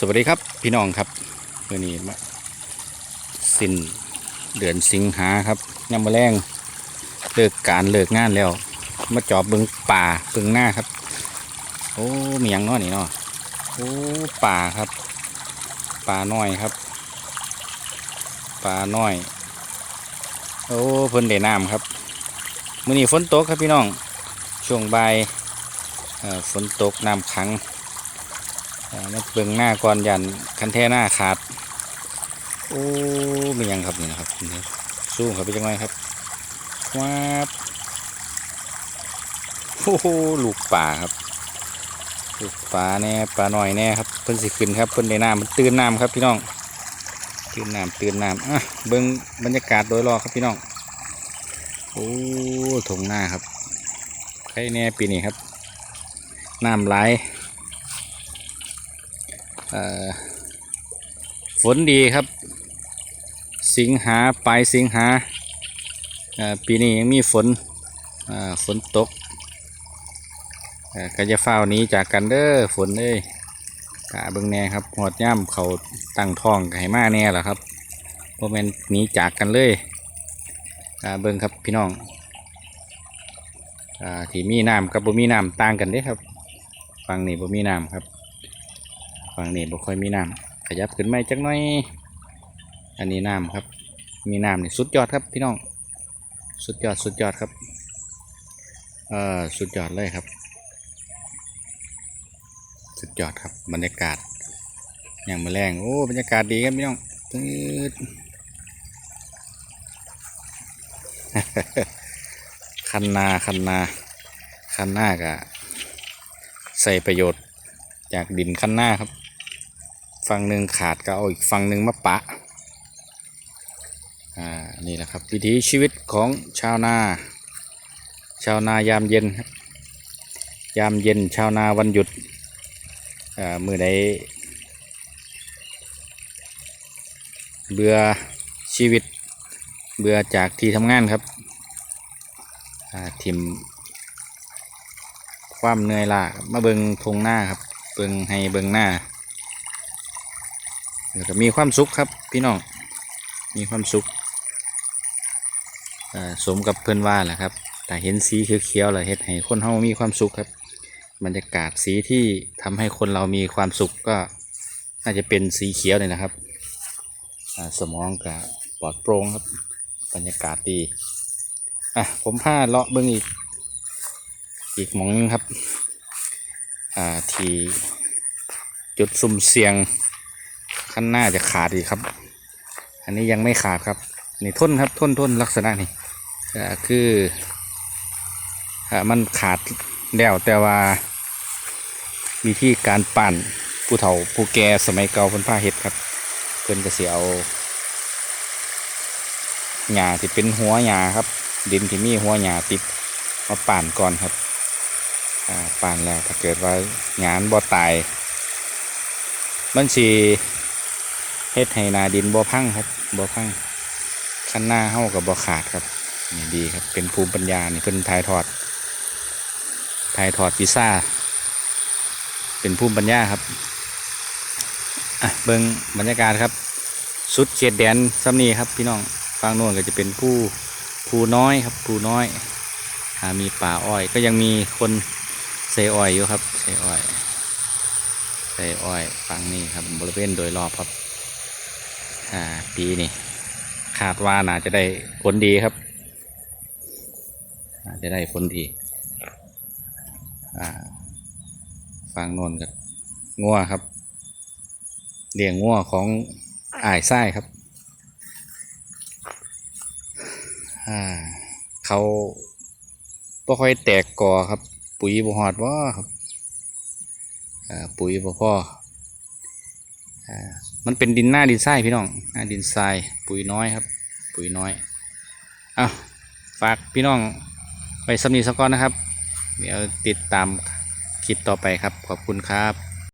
สวัสดีครับพี่น้องครับเมื่อนี้มาสิ้นเดือนสิงหาครับยามมะแรงเลิกการเลิกงานแล้ว มาจอบเบิงป่าเบิงหน้าครับ โอ้มีหยังน้อนี่เนาะโอ้ป่าครับ ป่าน้อยครับ ป่าน้อย โอ้เพิ่นได้น้ำครับมื่อนี้ฝนตกครับพี่น้องช่วงบ่ายฝนตกน้ำขัง มาเบิ่งหน้าก่อนยันคันแท่หน้าขาด โอ้มียังครับนี่นะครับนี่สู้ครับไปจังไงครับว้าบโอ้โหลูกป่าครับ ลูกป่าแน่ปลาหน่อยแน่ครับเพิ่นสิขึ้นครับเพิ่นในน้ำมันตื่นน้ำครับพี่น้องตื่นน้ำตื่นน้ำอะเบิ่งบรรยากาศโดยรอบครับพี่น้องโอ้ทงหน้าครับใครแน่ปีนี้ครับน้ำไหล ฝนดีครับ สิงหาปลายสิงหาปีนี้ยังมีฝนฝนตกก็จะเฝ้านี้จากกันเด้อฝนเอ้ยกะเบิ่งแน่ครับหอดย่ำเขาตั้งท้องกให้มาแน่ล่ะครับเพราะแมันหนีจากกันเลยกะเบิ่งครับพี่น้องอที่มีน้ำกับบ่มีน้ำต่างกันเด้ครับ ฟังนี่บ่มีน้ำครับ ฝั่งนี้บ่ค่อยมีน้ำขยับขึ้นไมาจักหน่อย อันนี้น้ำครับ มีน้ำนี่สุดยอดครับพี่น้อง สุดยอดสุดยอดครับ เอ่อสุดยอดเลยครับ สุดยอดครับบรรยากาศ อย่างมาแรงโอ้บรรยากาศดีครับพี่น้องตืดคันนาคันนาคันหน้ากะใส่ประโยชน์จากดินขันหน้าครับ ฝั่งหนึ่งขาดก็เอาอีกฝั่งหนึ่งมาปะ อ่า นี่แหละครับ วิถีชีวิตของชาวนา ชาวนายามเย็นครับยามเย็นชาวนาวันหยุดอ่ามือใดเบื่อชีวิตเบื่อจากที่ทำงานครับอ่าทิมความเหนื่อยล้ามาเบิงทงหน้าครับ เบิงให้เบิงหน้า แล้วก็มีความสุขครับพี่น้อง มีความสุขสมกับเพื่อนว่าแหละครับ แต่เห็นสีเขียวๆเลยเฮ็ดให้คนเฮามีความสุขครับบรรยากาศสีที่ทำให้คนเรามีความสุขก็น่าจะเป็นสีเขียวเลยนะครับ สมองก็ปลอดโปร่งครับ บรรยากาศดีอะผมพาเลาะเบิ้องอีก อีกมองหนึงครับ อ่าที่จุดสุ่มเสียง ขั้นหน้าจะขาดอีกครับ อันนี้ยังไม่ขาดครับ นี่ทนครับทนทนลักษณะนี้อ่คืออ่ามันขาดแล้วแต่ว่าวิธีการปั่นผู้เฒ่าผู้แก่สมัยเก่าเพิ่นผ้าเฮ็ดครับเพิ่นก็สิเอาหญ้าที่เป็นหัวหญ้าครับ ดินที่มีหัวหญ้าติดมาปั่นก่อนครับอ่าป่นแล้วถ้าเกิดว่างาบ่ตายมันสี เฮ็ดให้หนาดินบ่พังครับบ่พังขั้นหน้าเฮากับบ่ขาดครับนี่ดีครับ เป็นภูมิปัญญานี่เพิ่นถ่ายทอดถ่ายทอดวิซ่า เป็นภูมิปัญญาครับอะเบิ่งบรรยากาศครับ สุดเขตแดนซ้ำนี้ครับ พี่น้องฝั่งโน้นก็จะเป็นผู้ผู้น้อยครับผู้น้อยหามีป่าอ้อย ก็ยังมีคนใส่อ้อยอยู่ครับใส่อ้อยใส่อ้อยฝั่งนี้ครับบริเวณโดยรอบครับ อ่า ปีนี้คาดว่าน่าจะได้ผลดีครับน่าจะได้ผลดี อ่าฟังนนกับงัวครับเลี้ยงงัวของอ้ายไส้ครับ อ่า เขาบ่ค่อยแตกกอครับ ปุ๋ยบ่ฮอดว่าครับ อ่า ปุ๋ยบ่พออ่า มันเป็นดินหน้าดินทรายพี่น้องหน้าดินทรายปุ๋ยน้อยครับ ปุ๋ยน้อยอะฝากพี่น้องไปสำนีสักก้อนนะครับ เดี๋ยวติดตามคลิปต่อไปครับ ขอบคุณครับ